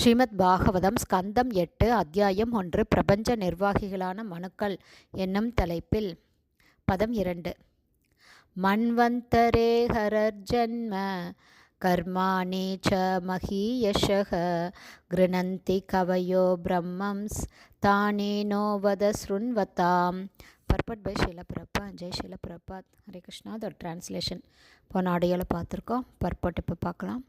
ஸ்ரீமத் பாகவதம் ஸ்கந்தம் எட்டு அத்தியாயம் ஒன்று பிரபஞ்ச நிர்வாகிகளான மனுக்கள் என்னும் தலைப்பில் பதம் இரண்டு. மண்வந்தரே ஹரர் ஜன்ம கர்மாணி ச மகீயஷக கிருணந்தி கவயோ பிரம்மம்ஸ் தானேனோ வத ஸ்ருண்வதாம். பர்பட் பை ஷீலபிரப்பா ஜெய் ஷீலபிரபாத் ஹரே கிருஷ்ணா அதோட டிரான்ஸ்லேஷன் போன ஆடியோவில் பார்த்துருக்கோம். பர்பட் இப்போ பார்க்கலாம்.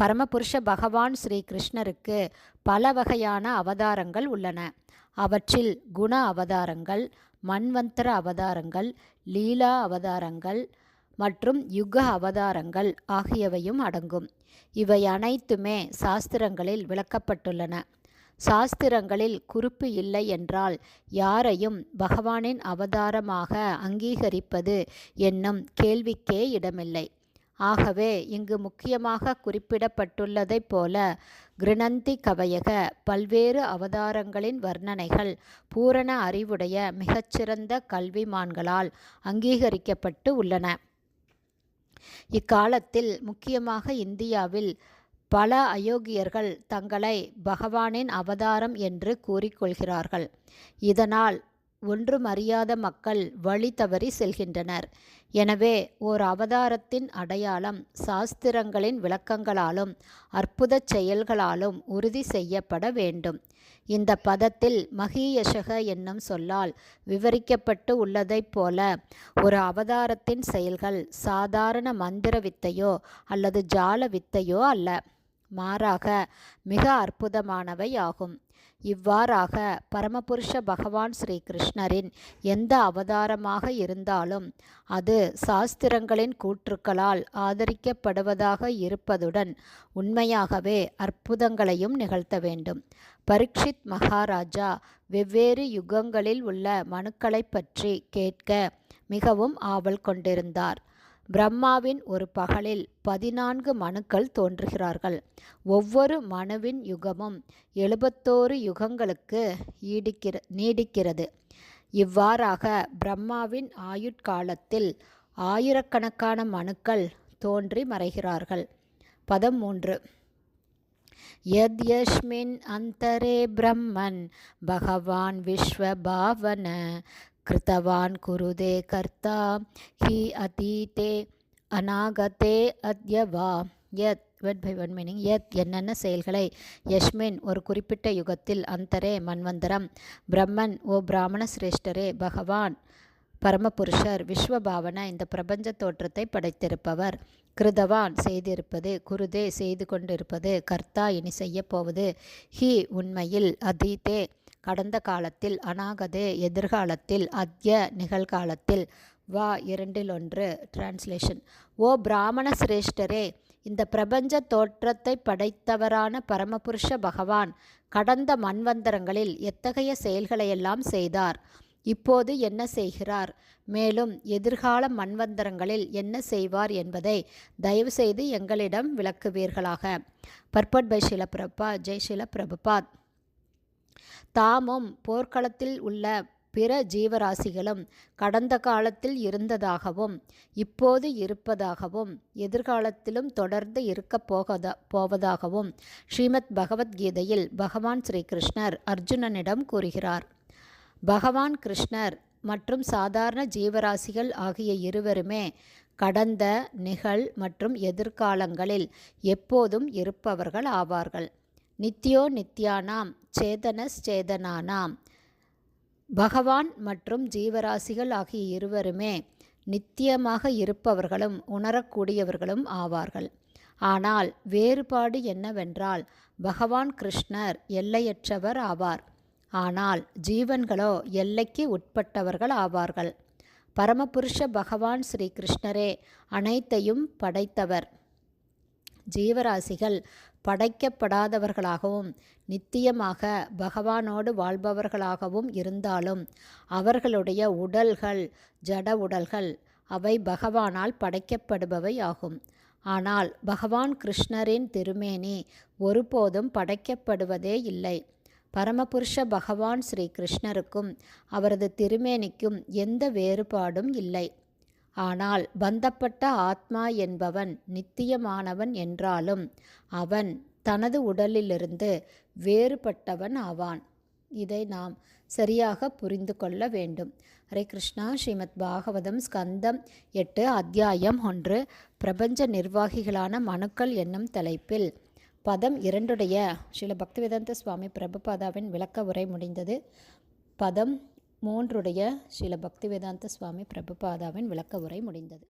பரமபுருஷ பகவான் ஸ்ரீ கிருஷ்ணருக்கு பல வகையான அவதாரங்கள் உள்ளன. அவற்றில் குண அவதாரங்கள் மன்வந்தர அவதாரங்கள் லீலா அவதாரங்கள் மற்றும் யுக அவதாரங்கள் ஆகியவையும் அடங்கும். இவை அனைத்துமே சாஸ்திரங்களில் விளக்கப்பட்டுள்ளன. சாஸ்திரங்களில் குறிப்பு இல்லை என்றால் யாரையும் பகவானின் அவதாரமாக அங்கீகரிப்பது என்னும் கேள்விக்கே இடமில்லை. ஆகவே இங்கு முக்கியமாக குறிப்பிடப்பட்டுள்ளதைப் போல கிருணந்தி கவயக பல்வேறு அவதாரங்களின் வர்ணனைகள் பூரண அறிவுடைய மிகச்சிறந்த கல்விமான்களால் அங்கீகரிக்கப்பட்டு உள்ளன. இக்காலத்தில் முக்கியமாக இந்தியாவில் பல அயோக்கியர்கள் தங்களை பகவானின் அவதாரம் என்று கூறிக்கொள்கிறார்கள். இதனால் ஒன்றுமறியாத மக்கள் வழி தவறி செல்கின்றனர். எனவே ஓர் அவதாரத்தின் அடையாளம் சாஸ்திரங்களின் விளக்கங்களாலும் அற்புத செயல்களாலும் உறுதி செய்யப்பட வேண்டும். இந்த பதத்தில் மகீயசக என்னும் சொல்லால் விவரிக்கப்பட்டு உள்ளதைப் போல ஒரு அவதாரத்தின் செயல்கள் சாதாரண மந்திர வித்தையோ அல்லது ஜால வித்தையோ அல்ல. மாறாக மிக அற்புதமானவை ஆகும். இவ்வாறாக பரமபுருஷ பகவான் ஸ்ரீ கிருஷ்ணரின் எந்த அவதாரமாக இருந்தாலும் அது சாஸ்திரங்களின் கூற்றுக்களால் ஆதரிக்கப்படுவதாக இருப்பதுடன் உண்மையாகவே அற்புதங்களையும் நிகழ்த்த வேண்டும். பரீட்சித் மகாராஜா வெவ்வேறு யுகங்களில் உள்ள மனுக்களைப் பற்றி கேட்க மிகவும் ஆவல் கொண்டிருந்தார். பிரம்மாவின் ஒரு பகலில் பதினான்கு மனுக்கள் தோன்றுகிறார்கள். ஒவ்வொரு மனுவின் யுகமும் எழுபத்தோரு யுகங்களுக்கு ஈடிக்கிற நீடிக்கிறது. இவ்வாறாக பிரம்மாவின் ஆயுட்காலத்தில் ஆயிரக்கணக்கான மனுக்கள் தோன்றி மறைகிறார்கள். பதம் மூன்று யத்யஸ்மின் அந்தரே பிரம்மன் பகவான் விஸ்வபாவன कृतवान् कुरुदे कर्ता हि अतीते அநாகதே அத்யவா யத் வெட் பை ஒன் மீனிங் யத் என்னென்ன செயல்களை யஷ்மின் ஒரு குறிப்பிட்ட யுகத்தில் அந்தரே மன்வந்தரம் பிரம்மன் ஓ பிராமண சிரேஷ்டரே பகவான் பரமபுருஷர் விஸ்வபாவன இந்த பிரபஞ்ச தோற்றத்தை படைத்திருப்பவர் கிருதவான் செய்திருப்பது குருதே செய்து கொண்டிருப்பது கர்த்தா இனி செய்யப்போவது ஹி உண்மையில் அதீதே கடந்த காலத்தில் அநாகதே எதிர்காலத்தில் அத்ய நிகழ்காலத்தில். வா இரண்டில் ஒன்று டிரான்ஸ்லேஷன் ஓ பிராமண சிரேஷ்டரே இந்த பிரபஞ்ச தோற்றத்தை படைத்தவரான பரமபுருஷ பகவான் கடந்த மண்வந்தரங்களில் எத்தகைய செயல்களையெல்லாம் செய்தார்? இப்போது என்ன செய்கிறார்? மேலும் எதிர்கால மண்வந்தரங்களில் என்ன செய்வார் என்பதை தயவுசெய்து எங்களிடம் விளக்குவீர்களாக. பர்பட் பை ஷில பிரபா ஜெய் ஷில பிரபுபாத் தாமும் போர்க்களத்தில் உள்ள பிற ஜீவராசிகளும் கடந்த காலத்தில் இருந்ததாகவும் இப்போது இருப்பதாகவும் எதிர்காலத்திலும் தொடர்ந்து இருக்கப் போகதா போவதாகவும் ஸ்ரீமத் பகவத்கீதையில் பகவான் ஸ்ரீகிருஷ்ணர் அர்ஜுனனிடம் கூறுகிறார். பகவான் கிருஷ்ணர் மற்றும் சாதாரண ஜீவராசிகள் ஆகிய இருவருமே கடந்த நிகழ் மற்றும் எதிர்காலங்களில் எப்போதும் இருப்பவர்கள் ஆவார்கள். நித்யோ நித்யானாம் சேதனஸ்சேதனானாம் பகவான் மற்றும் ஜீவராசிகள் ஆகிய இருவருமே நித்தியமாக இருப்பவர்களும் உணரக்கூடியவர்களும் ஆவார்கள். ஆனால் வேறுபாடு என்னவென்றால் பகவான் கிருஷ்ணர் எல்லையற்றவர் ஆவார். ஆனால் ஜீவன்களோ எல்லைக்கு உட்பட்டவர்கள் ஆவார்கள். பரமபுருஷ பகவான் ஸ்ரீ கிருஷ்ணரே அனைத்தையும் படைத்தவர். ஜீவராசிகள் படைக்கப்படாதவர்களாகவும் நித்தியமாக பகவானோடு வாழ்பவர்களாகவும் இருந்தாலும் அவர்களுடைய உடல்கள் ஜட உடல்கள் அவை பகவானால் படைக்கப்படுபவை ஆகும். ஆனால் பகவான் கிருஷ்ணரின் திருமேனி ஒருபோதும் படைக்கப்படுவதே இல்லை. பரமபுருஷ பகவான் ஸ்ரீ கிருஷ்ணருக்கும் அவரது திருமேனிக்கும் எந்த வேறுபாடும் இல்லை. ஆனால் பந்தப்பட்ட ஆத்மா என்பவன் நித்தியமானவன் என்றாலும் அவன் தனது உடலிலிருந்து வேறுபட்டவன் ஆவான். இதை நாம் சரியாக புரிந்து கொள்ள வேண்டும். ஹரே கிருஷ்ணா. ஸ்ரீமத் பாகவதம் ஸ்கந்தம் எட்டு அத்தியாயம் ஒன்று. பிரபஞ்ச நிர்வாகிகளான மனுக்கள் என்னும் தலைப்பில் பதம் இரண்டுடைய ஸ்ரீல பக்திவேதந்த சுவாமி பிரபுபாதாவின் விளக்க உரை முடிந்தது. பதம் மூன்றுடைய ஸ்ரீல பக்திவேதாந்த சுவாமி பிரபுபாதாவின் விளக்க உரை முடிந்தது.